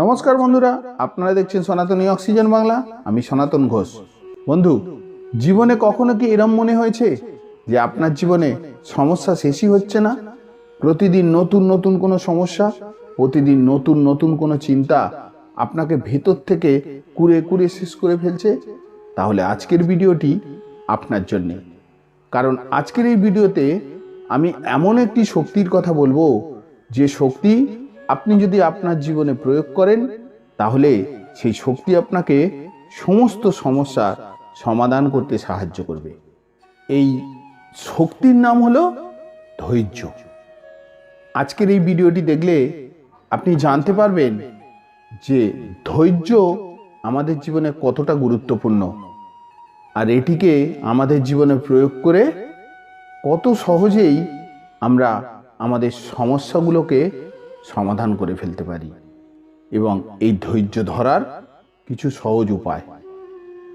নমস্কার বন্ধুরা, আপনারা দেখছেন সনাতনী অক্সিজেন বাংলা, আমি সনাতন ঘোষ। বন্ধু, জীবনে কখনো কি এরম মনে হয়েছে যে আপনার জীবনে সমস্যা শেষই হচ্ছে না? প্রতিদিন নতুন নতুন কোনো সমস্যা, প্রতিদিন নতুন নতুন কোনো চিন্তা আপনাকে ভেতর থেকে কুড়ে কুড়ে শেষ করে ফেলছে? তাহলে আজকের ভিডিওটি আপনার জন্যে। কারণ আজকের এই ভিডিওতে আমি এমন একটি শক্তির কথা বলব, যে শক্তি আপনি যদি আপনার জীবনে প্রয়োগ করেন, তাহলে সেই শক্তি আপনাকে সমস্ত সমস্যার সমাধান করতে সাহায্য করবে। এই শক্তির নাম হলো ধৈর্য। আজকের এই ভিডিওটি দেখলে আপনি জানতে পারবেন যে ধৈর্য আমাদের জীবনে কতটা গুরুত্বপূর্ণ আর এটিকে আমাদের জীবনে প্রয়োগ করে কত সহজেই আমরা আমাদের সমস্যাগুলোকে সমাধান করে ফেলতে পারি। এবং এই ধৈর্য ধরার কিছু সহজ উপায়।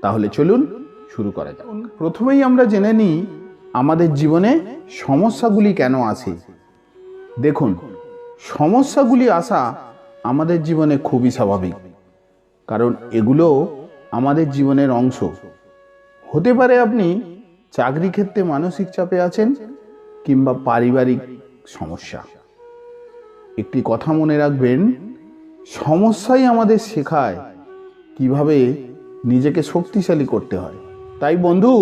তাহলে চলুন শুরু করা যাক। প্রথমেই আমরা জেনে নিই, আমাদের জীবনে সমস্যাগুলি কেন আসে দেখুন, সমস্যাগুলি আসা আমাদের জীবনে খুবই স্বাভাবিক। কারণ এগুলো আমাদের জীবনের অংশ। হতে পারে আপনি চাকরি ক্ষেত্রে মানসিক চাপে আছেন কিংবা পারিবারিক সমস্যা। একটি কথা মনে রাখবেন, সমস্যাই আমাদের শেখায় কীভাবে নিজেকে শক্তিশালী করতে হয়। তাই বন্ধু,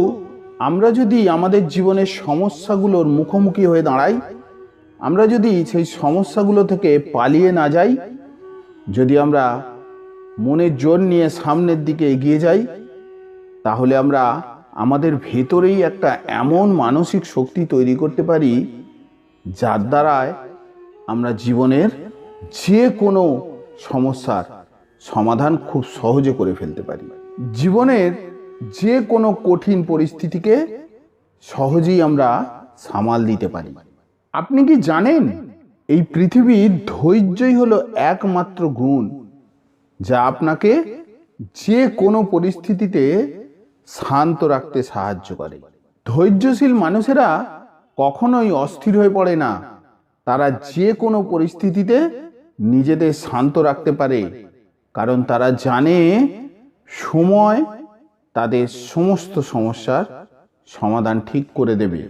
আমরা যদি আমাদের জীবনের সমস্যাগুলোর মুখোমুখি হয়ে দাঁড়াই, আমরা যদি সেই সমস্যাগুলো থেকে পালিয়ে না যাই, যদি আমরা মনের জোর নিয়ে সামনের দিকে এগিয়ে যাই, তাহলে আমরা আমাদের ভেতরেই একটা এমন মানসিক শক্তি তৈরি করতে পারি, যার দ্বারায় আমরা জীবনের যে কোনো সমস্যার সমাধান খুব সহজে করে ফেলতে পারি। জীবনের যে কোনো কঠিন পরিস্থিতিকে সহজেই আমরা সামাল দিতে পারি। আপনি কি জানেন, এই পৃথিবীর ধৈর্যই হলো একমাত্র গুণ, যা আপনাকে যে কোনো পরিস্থিতিতে শান্ত রাখতে সাহায্য করে। ধৈর্যশীল মানুষেরা কখনোই অস্থির হয়ে পড়ে না। তারা যে কোনো পরিস্থিতিতে নিজেদের শান্ত রাখতে পারে। কারণ তারা জানে সময় তাদের সমস্ত সমস্যার সমাধান ঠিক করে দেবে।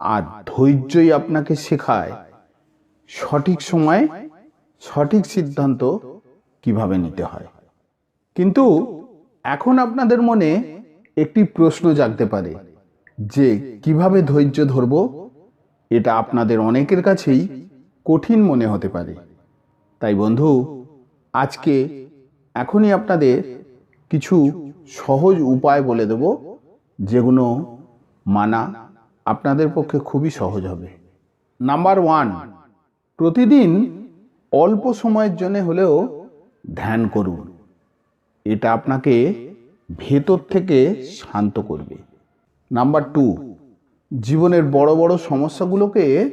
আর ধৈর্যই আপনাকে শেখায় সঠিক সময়ে সঠিক সিদ্ধান্ত কীভাবে নিতে হয়। কিন্তু এখন আপনাদের মনে একটি প্রশ্ন জাগতে পারে যে কীভাবে ধৈর্য ধরব? এটা আপনাদের অনেকের কাছেই কঠিন মনে হতে পারে। তাই বন্ধু, আজকে এখনই আপনাদের কিছু সহজ উপায় বলে দেব, যেগুলো মানা আপনাদের পক্ষে খুবই সহজ হবে। নাম্বার ওয়ান, প্রতিদিন অল্প সময়ের জন্য হলেও ধ্যান করুন। এটা আপনাকে ভেতর থেকে শান্ত করবে। নাম্বার টু জীবনের বড় বড় সমস্যাগুলোকে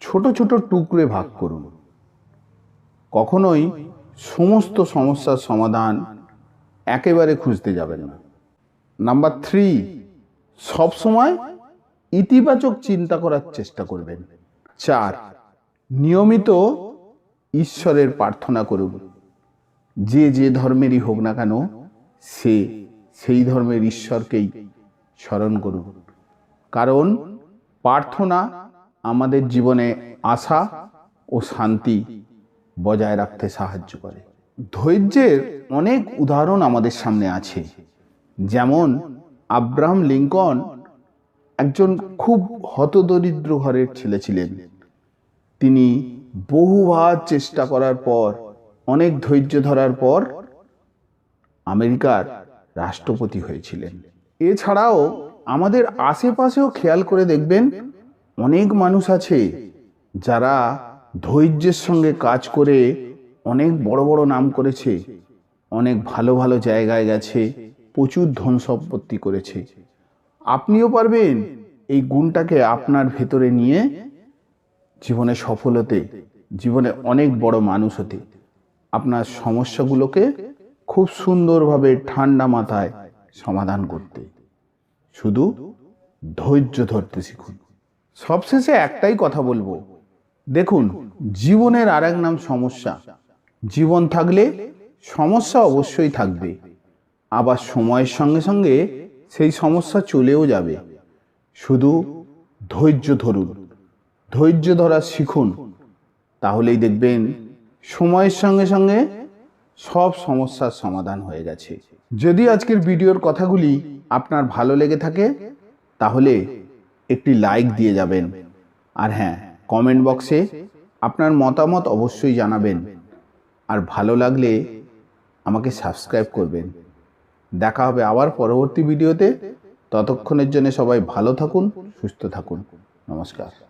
ছোট ছোট টুকরে ভাগ করুন। কখনোই সমস্ত সমস্যার সমাধান একেবারে খুঁজতে যাবেন না। নাম্বার থ্রি সবসময় ইতিবাচক চিন্তা করার চেষ্টা করবেন। চার, নিয়মিত ঈশ্বরের প্রার্থনা করুন। যে যে ধর্মেরই হোক না কেন, সে সেই ধর্মের ঈশ্বরকেই স্মরণ করুন। কারণ প্রার্থনা আমাদের জীবনে আশা ও শান্তি বজায় রাখতে সাহায্য করে। ধৈর্যের অনেক উদাহরণ আমাদের সামনে আছে। যেমন আব্রাহাম লিঙ্কন একজন খুব হতদরিদ্র ঘরের ছেলে ছিলেন। তিনি বহুবার চেষ্টা করার পর, অনেক ধৈর্য ধরার পর আমেরিকার রাষ্ট্রপতি হয়েছিলেন। এছাড়াও আমাদের আশেপাশেও খেয়াল করে দেখবেন অনেক মানুষ আছে যারা ধৈর্যের সঙ্গে কাজ করে অনেক বড় বড় নাম করেছে, অনেক ভালো ভালো জায়গায় গেছে, প্রচুর ধন সম্পত্তি করেছে। আপনিও পারবেন এই গুণটাকে আপনার ভেতরে নিয়ে জীবনে সফল হতে, জীবনে অনেক বড় মানুষ হতে। আপনার সমস্যাগুলোকে খুব সুন্দরভাবে ঠান্ডা মাথায় সমাধান করতে। শুধু ধৈর্য ধরতে শিখুন। সবশেষে একটাই কথা বলব। দেখুন, জীবনের আর এক নাম সমস্যা। জীবন থাকলে সমস্যা অবশ্যই থাকবে। আবার সময়ের সঙ্গে সঙ্গে সেই সমস্যা চলেও যাবে। শুধু ধৈর্য ধরুন। ধৈর্য ধরা শিখুন। তাহলেই দেখবেন সময়ের সঙ্গে সঙ্গে সব সমস্যার সমাধান হয়ে গেছে। যদি আজকের ভিডিওর কথাগুলি আপনার ভালো লেগে থাকে, তাহলে একটি লাইক দিয়ে যাবেন। আর হ্যাঁ কমেন্ট বক্সে আপনার মতামত অবশ্যই জানাবেন। আর ভালো লাগলে আমাকে সাবস্ক্রাইব করবেন। দেখা হবে আবার পরবর্তী ভিডিওতে। ততক্ষণের জন্য সবাই ভালো থাকুন, সুস্থ থাকুন। নমস্কার।